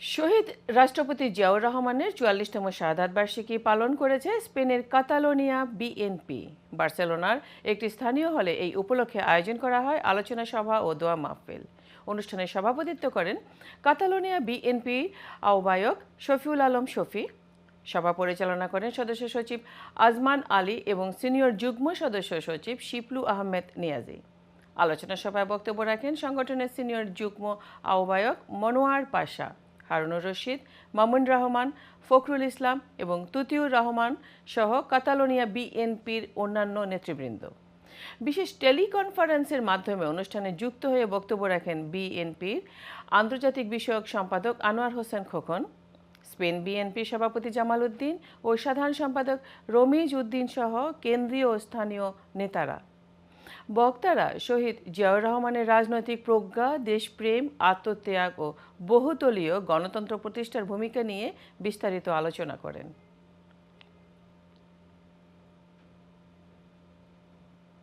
শহীদ রাষ্ট্রপতি জিয়াউর রহমানের চুয়াল্লিশতম শাহাদাত বার্ষিকী পালন করেছে স্পেনের কাতালোনিয়া বিএনপি। বার্সেলোনার একটি স্থানীয় হলে এই উপলক্ষে আয়োজন করা হয় আলোচনা সভা ও দোয়া মাহফিল। অনুষ্ঠানে সভাপতিত্ব করেন কাতালোনিয়া বিএনপি আহ্বায়ক শফিউল আলম শফি। সভা পরিচালনা করেন সদস্য সচিব আজমান আলী এবং সিনিয়র যুগ্ম সদস্য সচিব শিপলু আহমেদ নিয়াজি। আলোচনা সভায় বক্তব্য রাখেন সংগঠনের সিনিয়র যুগ্ম আহ্বায়ক মনোয়ার পাশা। হারুনুর রশিদ, মামুন রহমান, ফখরুল ইসলাম এবং তুতিউর রহমান সহ কাতালোনিয়া বিএনপির অন্যান্য নেতৃবৃন্দ। বিশেষ টেলিকনফারেন্সের মাধ্যমে অনুষ্ঠানে যুক্ত হয়ে বক্তব্য রাখেন বিএনপির আন্তর্জাতিক বিষয়ক সম্পাদক আনোয়ার হোসেন খোকন, স্পেন বিএনপি সভাপতি জামাল উদ্দিন ও সাধারণ সম্পাদক রমিজ উদ্দিন সহ কেন্দ্রীয় ও স্থানীয় নেতারা। বক্তারা শহীদ জিয়াউর রহমানের রাজনৈতিক প্রজ্ঞা, দেশপ্রেম, আত্মত্যাগ ও বহুতলীয় গণতন্ত্র প্রতিষ্ঠার ভূমিকা নিয়ে বিস্তারিত আলোচনা করেন।